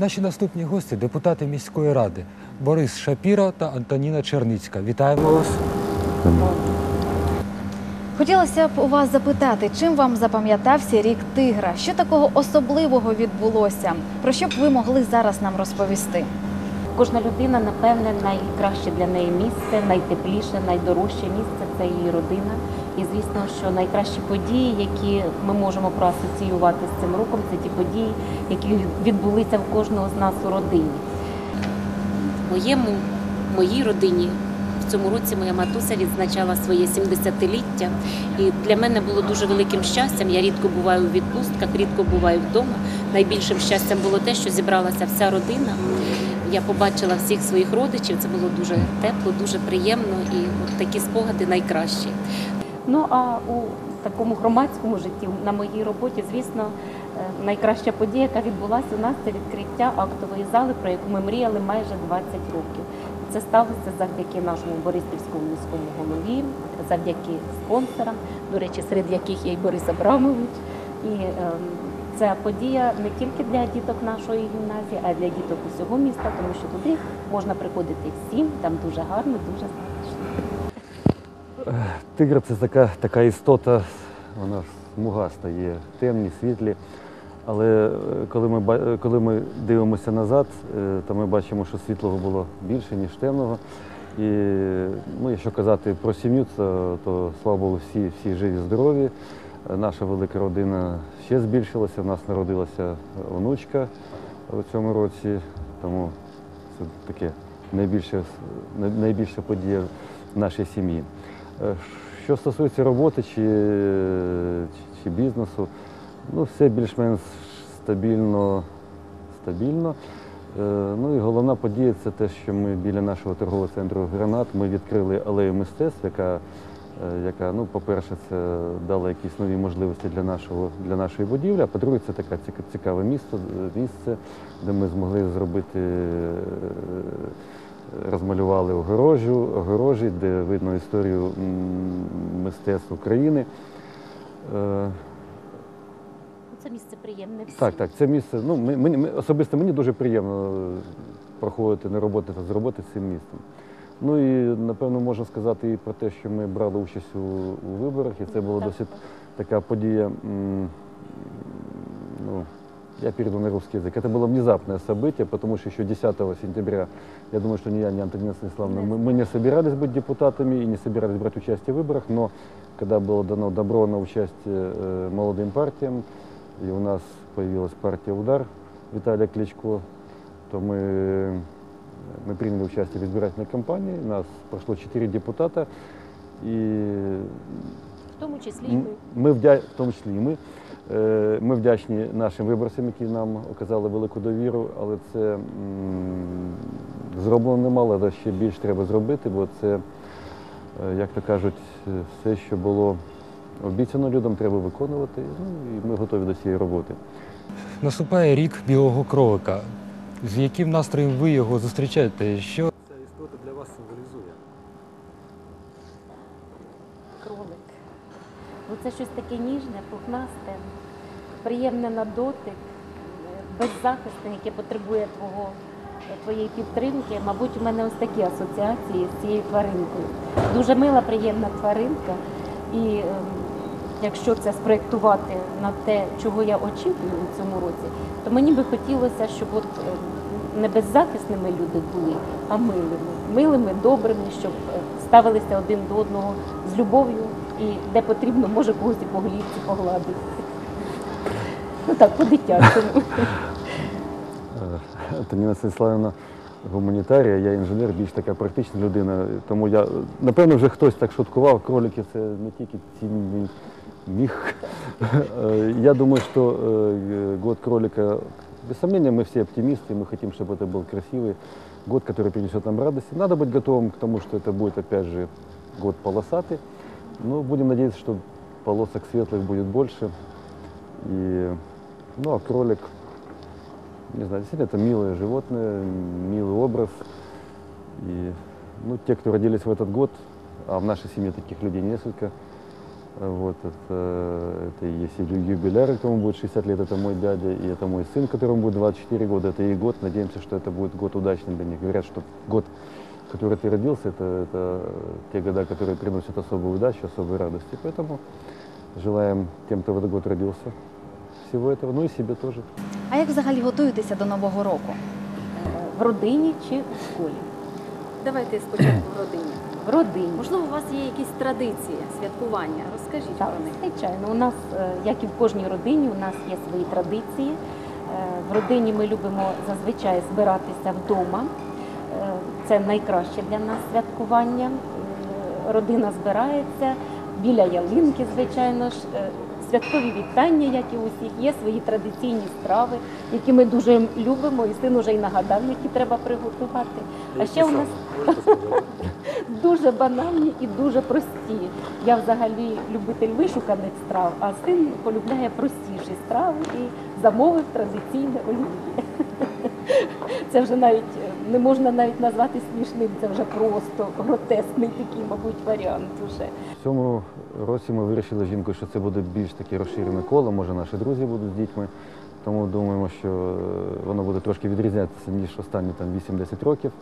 Наші наступні гості депутати міської ради Борис Шапіро та Антоніна Черницька. Вітаємо вас. Хотілося б у вас запитати, чим вам запам'ятався рік тигра? Що такого особливого відбулося? Про що б ви могли зараз нам розповісти? Кожна людина, напевне, найкраще для неї місце, найтепліше, найдорожче місце це її родина. І звісно, що найкращі події, які ми можемо проасоціювати з цим роком, це ті події, які відбулися в кожного з нас у родині. Моєму моїй родині в цьому році моя матуся відзначала своє 70-ліття. І для мене було дуже великим щастям. Я рідко буваю у відпустках, рідко буваю вдома. Найбільшим щастям було те, що зібралася вся родина. Я побачила всіх своїх родичів. Це було дуже тепло, дуже приємно, і от такі спогади найкращі. Ну а у такому громадському житті на моїй роботі, звісно, е, найкраща подія, яка відбулася у нас, це відкриття актової зали, про яку ми мріяли майже 20 років. Це сталося завдяки нашому Бориспільському міському голові, завдяки спонсорам, до речі, серед яких є і Борис Абрамович. І ем, ця подія не тільки для діток нашої гімназії, а й для діток усього міста, тому що туди можна приходити всім, там дуже гарно, дуже затишно. Тигр це така, така істота, вона смугаста є, темні, світлі. Але е, коли ми, коли ми дивимося назад, е, то ми бачимо, що світлого було більше, ніж темного. І ну, якщо казати про сім'ю, то, то слава Богу, всі, всі живі, здорові. Наша велика родина ще збільшилася. У нас народилася онучка у цьому році, тому це таке найбільше, найбільша подія нашій сім'ї. Е, Що стосується роботи чи, чи, бізнесу, ну все більш-менш стабільно. стабільно. Е, Ну і головна подія це те, що ми біля нашого торгового центру Гранат ми відкрили алею мистецтв, яка, е, яка ну, по-перше, це дала якісь нові можливості для, нашого, для нашої будівлі, а по-друге, це таке цікаве місто, е, місце, де ми змогли зробити розмалювали огорожу, огорожі, де видно історію мистецтв України. Е, Це місце приємне всім. Так, так, це місце. Ну, ми, ми- особисто мені дуже приємно проходити на роботи та з роботи з цим містом. Ну і напевно можна сказати і про те, що ми брали участь у, у виборах, і це була Так, досить така подія. Ну, я перейду на русский язык. Это было внезапное событие, потому что еще 10 сентября, я думаю, что ни я, ни Антонина Станиславовна, мы, мы не собирались быть депутатами и не собирались брать участие в выборах, но когда было дано добро на участие э, молодым партиям, и у нас появилась партия «Удар» Виталия Кличко, то мы, мы приняли участие в избирательной кампании, нас прошло 4 депутата, и В тому числі і ми. Ми вдя... в тому числі і ми. Е, Ми вдячні нашим виборцям, які нам оказали велику довіру, але це зроблено немало, але ще більше треба зробити, бо це, е, як то кажуть, е, все, що було обіцяно людям, треба виконувати. Ну, і ми готові до цієї роботи. Наступає рік білого кролика. З яким настроєм ви його зустрічаєте? Що таке ніжне, пухнасте, приємне на дотик, беззахисне, яке потребує твого, твоєї підтримки. Мабуть, у мене ось такі асоціації з цією тваринкою. Дуже мила, приємна тваринка. І ем, якщо це спроєктувати на те, чого я очікую у цьому році, то мені би хотілося, щоб от ем, не беззахисними люди були, а милими. Милими, добрими, щоб е, ставилися один до одного з любов'ю і де потрібно, може когось і по голівці погладити. Ну так, по-дитячому. Е, Антоніна Станіславівна гуманітарія, я інженер, більш така практична людина. Тому я, напевно, вже хтось так шуткував, кролики це не тільки цінний міг. Е, Я думаю, что э, год кролика, без сомнения, мы все оптимисты, мы хотим, чтобы это был красивый год, который принесет нам радости. Надо быть готовым к тому, что это будет, опять же, год полосатый. Но будем надеяться, что полосок светлых будет больше. И, ну, а кролик, не знаю, действительно, это милое животное, милый образ. И ну, те, кто родились в этот год, а в нашей семье таких людей несколько, Вот, это, это и есть кому будет 60 лет, это мой дядя, и это мой сын, которому будет 24 года, это и год, надеемся, что это будет год удачный для них. Говорят, что год, который ты родился, это, это те года, которые приносят особую удачу, особую радость. И поэтому желаем тем, кто в этот год родился, всего этого, ну и себе тоже. А як взагалі готуєтеся до нового року? Е, В родині чи в школі? Давайте спочатку в родині. В родині. Можливо, у вас є якісь традиції святкування. Розкажіть Так, про них. звичайно. У нас, е, як і в кожній родині, у нас є свої традиції. Е, В родині ми любимо зазвичай збиратися вдома. Це найкраще для нас святкування. Родина збирається біля ялинки, звичайно ж. Е, Святкові вітання, як і у всіх, є свої традиційні страви, які ми дуже любимо, і син уже й нагадав, які треба приготувати. А ще у нас дуже банальні і дуже прості. Я взагалі любитель вишуканих страв, а син полюбляє простіші страви і замовив традиційне олів'є. Це вже навіть не можна навіть назвати смішним, це вже просто гротесний такий, мабуть, варіант уже. В цьому році ми вирішили жінкою, що це буде більш таке розширене коло, може наші друзі будуть з дітьми. Тому думаємо, що е, воно буде трошки відрізнятися, ніж останні там 8-10 років.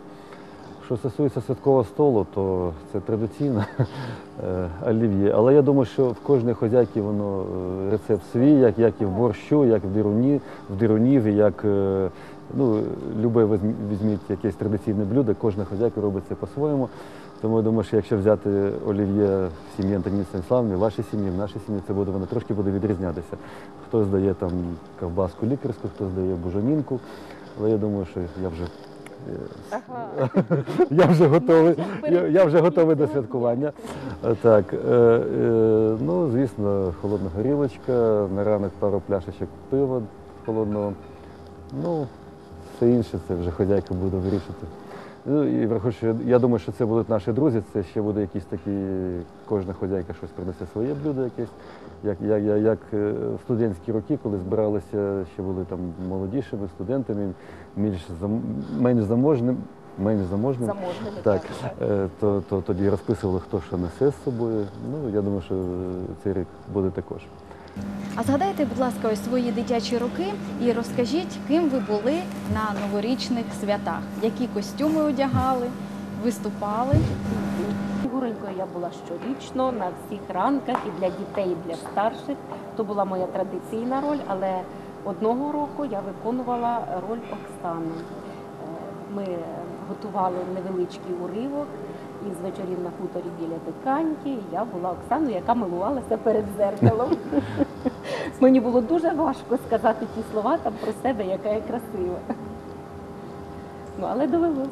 Що стосується святкового столу, то це традиційно е, олів'є. Але я думаю, що в кожній хозяйки воно е, рецепт свій, як, як і в борщу, як в дируні, в дирунів, як е, ну, любе візьміть якесь традиційне блюдо, кожна хозяйка робить це по-своєму. Тому я думаю, що якщо взяти олів'є в сім'ї Антоніни Станіславни, в вашій сім'ї, в нашій сім'ї, це буде воно трошки буде відрізнятися. Хтось дає там ковбаску лікарську, хтось дає бужанінку. Але я думаю, що я вже е, я вже готовий. Я, я вже готовий до святкування. Так, е, е, ну звісно, холодна горілочка, на ранок пару пляшечок пива холодного. Ну, все інше це вже хозяйка буде вирішити. Ну і враховуючи, я думаю, що це будуть наші друзі, це ще буде якісь такі, кожна хозяйка щось принесе своє блюдо якесь. Як, як, як, як е, в студентські роки, коли збиралися, ще були там молодішими студентами, більш зам, менш заможним, менш заможним. Заможними. Так, е, то, то тоді розписували, хто що несе з собою. Ну, я думаю, що цей рік буде також. А згадайте, будь ласка, ось свої дитячі роки і розкажіть, ким ви були на новорічних святах, які костюми одягали, виступали. Фігуренькою я була щорічно на всіх ранках і для дітей, і для старших. То була моя традиційна роль, але одного року я виконувала роль Оксани. Е, Ми готували невеличкий уривок із вечорів на хуторі біля Диканьки. І Я була Оксаною, яка милувалася перед зеркалом. Мені було дуже важко сказати ті слова там про себе, яка я красива. Ну, але довелося.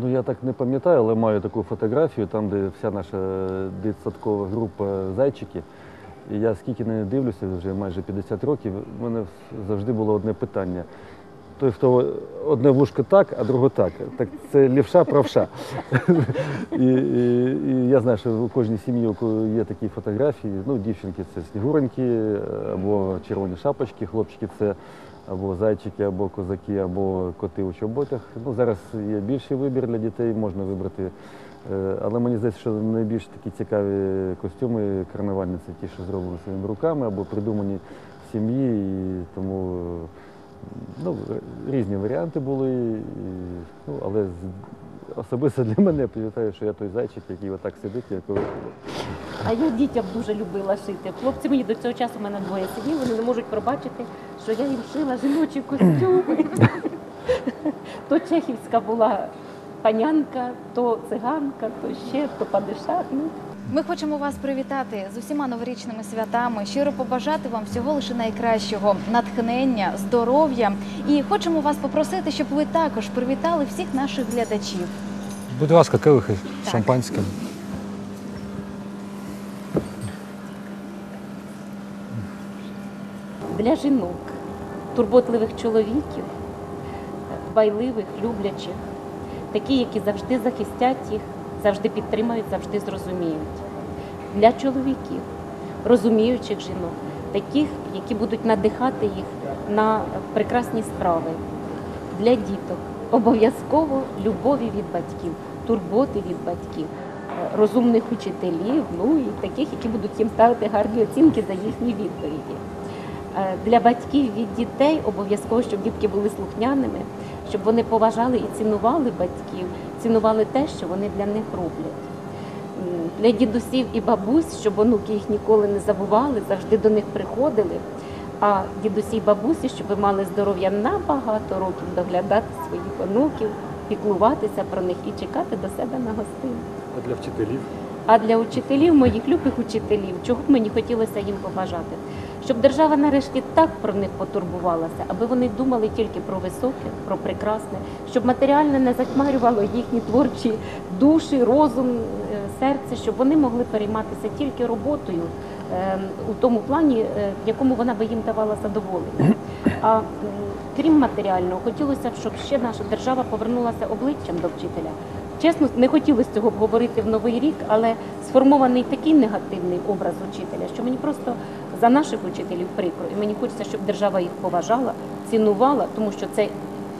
Ну я так не пам'ятаю, але маю таку фотографію, там, де вся наша дитсадкова група зайчики. І я скільки не дивлюся, вже майже 50 років, в мене завжди було одне питання. Той, хто одне вушко так, а друге так. Так це лівша, правша. І, і, і я знаю, що у кожній сім'ї є такі фотографії. Ну, дівчинки це снігуроньки, або червоні шапочки, хлопчики це або зайчики, або козаки, або коти у чоботях. Ну, зараз є більший вибір для дітей, можна вибрати. Е, Але мені здається, що найбільш такі цікаві костюми карнавальні це ті, що зроблені своїми руками або придумані в сім'ї. І тому ну, різні варіанти були. І, ну, але з- особисто для мене я пам'ятаю, що я той зайчик, який отак сидить, якого А я дітям дуже любила шити. Хлопці мені до цього часу в мене двоє сидів, вони не можуть пробачити, що я їм шила жіночі костюми. То чехівська була панянка, то циганка, то ще, то падиша. Ми хочемо вас привітати з усіма новорічними святами, щиро побажати вам всього лише найкращого, натхнення, здоров'я. І хочемо вас попросити, щоб ви також привітали всіх наших глядачів. Будь ласка, келихи з Так. шампанським. для жінок, турботливих чоловіків, дбайливих, люблячих, такі, які завжди захистять їх, завжди підтримають, завжди зрозуміють. Для чоловіків, розуміючих жінок, таких, які будуть надихати їх на прекрасні справи. Для діток обов'язково любові від батьків, турботи від батьків. розумних учителів, ну і таких, які будуть їм ставити гарні оцінки за їхні відповіді. Е, Для батьків від дітей обов'язково, щоб дітки були слухняними, щоб вони поважали і цінували батьків, цінували те, що вони для них роблять. Для дідусів і бабусь, щоб онуки їх ніколи не забували, завжди до них приходили. А дідусі і бабусі, щоб мали здоров'я на багато років доглядати своїх онуків, піклуватися про них і чекати до себе на гостину. А для вчителів? А для учителів, моїх любих учителів, чого б мені хотілося їм побажати? Щоб держава нарешті так про них потурбувалася, аби вони думали тільки про високе, про прекрасне, щоб матеріальне не затьмарювало їхні творчі душі, розум, е, серце, щоб вони могли перейматися тільки роботою е, у тому плані, е, в якому вона би їм давала задоволення. А крім матеріального, хотілося б, щоб ще наша держава повернулася обличчям до вчителя. Чесно, не хотілося цього говорити в новий рік, але сформований такий негативний образ учителя, що мені просто за наших учителів прикро. І мені хочеться, щоб держава їх поважала, цінувала, тому що це,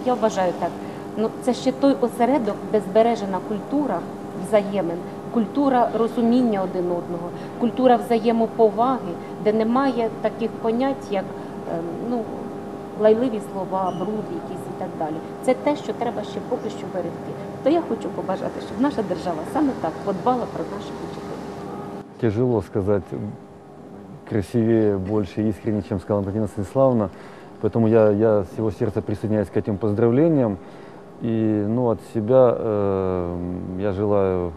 я вважаю так, ну це ще той осередок, де збережена культура взаємин, культура розуміння один одного, культура взаємоповаги, де немає таких понять, як ем, ну, лайливі слова, бруд якісь і так далі. Це те, що треба ще поки що берегти. То я хочу побажати, щоб наша держава саме так подбала про наших учителів. Тяжело сказать красивее, больше, искренне, чем сказала Антонина Станиславовна. Поэтому я, я с всего сердца присоединяюсь к этим поздравлениям. И ну, от себя э, я желаю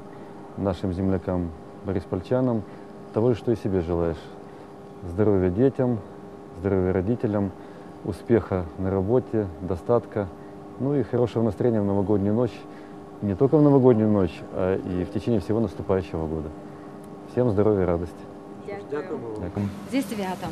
нашим землякам бориспольчанам того, же, что и себе желаешь. Здоровья детям, здоровья родителям, успеха на работе, достатка, ну и хорошего настроения в новогоднюю ночь. Не только в новогоднюю ночь, а и в течение всего наступающего года. Всем здоровья и радости. Дякую. вам. Дякую. Зі святом.